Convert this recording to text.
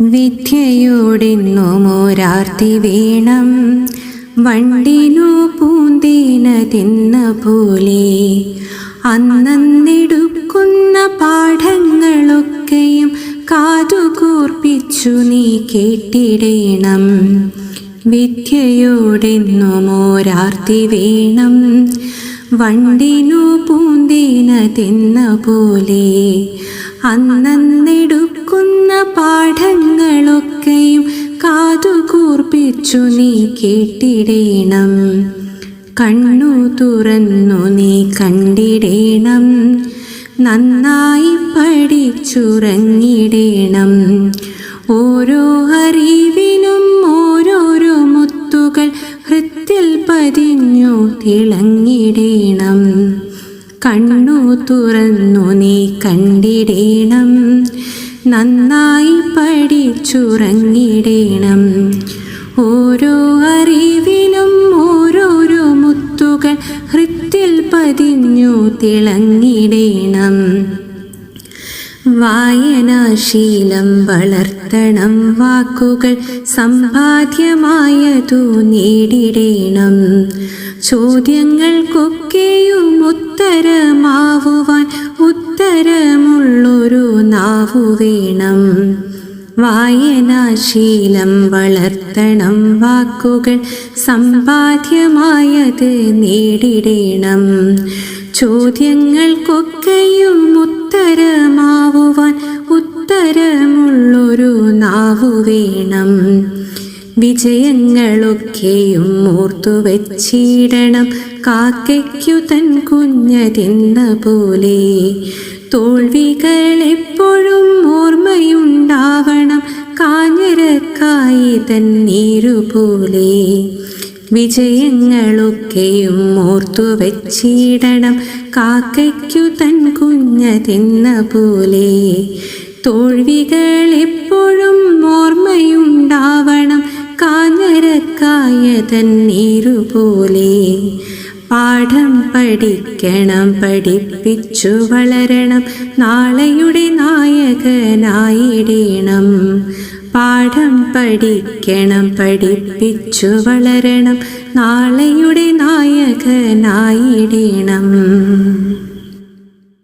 വിദ്യയോടെന്നുമോരാർത്തി വേണം. വണ്ടിനു പൂന്തേന തിന്ന പോലെ അന്നെടുക്കുന്ന പാഠങ്ങളൊക്കെയും കാതുകൂർപ്പിച്ചു നീ കേട്ടിടേണം. വിദ്യയോടെന്നുമോരാർത്തി വേണം. വണ്ടിനു പൂന്തേന തിന്ന പോലെ അന്നെടുക്കുന്ന പാഠങ്ങളൊക്കെയും കാതുകൂർപ്പിച്ചു നീ കേട്ടിടേണം. കണ്ണു തുറന്നു നീ കണ്ടിടേണം. നന്നായി പഠിച്ചുറങ്ങിടേണം. ഓരോ അറിവിനും ഓരോരോ മുത്തുകൾ ഹൃത്തിൽ പതിഞ്ഞു തിളങ്ങിടേണം. കണ്ണു തുറന്നു നീ കണ്ടിടേണം. നന്നായി പഠിച്ചുറങ്ങിടേണം. ഓരോ അറിവിനും ഓരോരോ മുത്തുകൾ ഹൃത്തിൽ പതിഞ്ഞു തിളങ്ങിടേണം വായനാശീലം വളർത്തണം വാക്കുകൾ സമ്പാദ്യമായതു നേടിടേണം. ചോദ്യങ്ങൾക്കൊക്കെയും ഉത്തരമാവുവാൻ ഉത്തരമുള്ളൊരു നാവു വേണം വായനാശീലം വളർത്തണം. വാക്കുകൾ സമ്പാദ്യമായത് നേടിടേണം. ചോദ്യങ്ങൾക്കൊക്കെയും ഉത്തരമാവുവാൻ ഉത്തരമുള്ളൊരു നാവു വേണം. വിജയങ്ങളൊക്കെയും ഓർത്തു വച്ചിടണം. കാക്കയ്ക്കു തൻ കുഞ്ഞതെന്ന പോലെ തോൽവികൾ എപ്പോഴും തന്നീരുപോലെ വിജയങ്ങളൊക്കെയും ഓർത്തു വച്ചിടണം. കാക്കയ്ക്കു തൻ കുഞ്ഞതെന്ന പോലെ തോൽവികൾ എപ്പോഴും ഓർമ്മയുണ്ടാവണം. കാഞ്ഞരക്കായ തന്നീരുപോലെ പാഠം പഠിക്കണം പഠിപ്പിച്ചു വളരണം. നാളെയുടെ നായകനായിടേണം. പാഠം പഠിക്കണം പഠിപ്പിച്ചു വളരണം. നാളെയുടെ നായകനായിടേണം.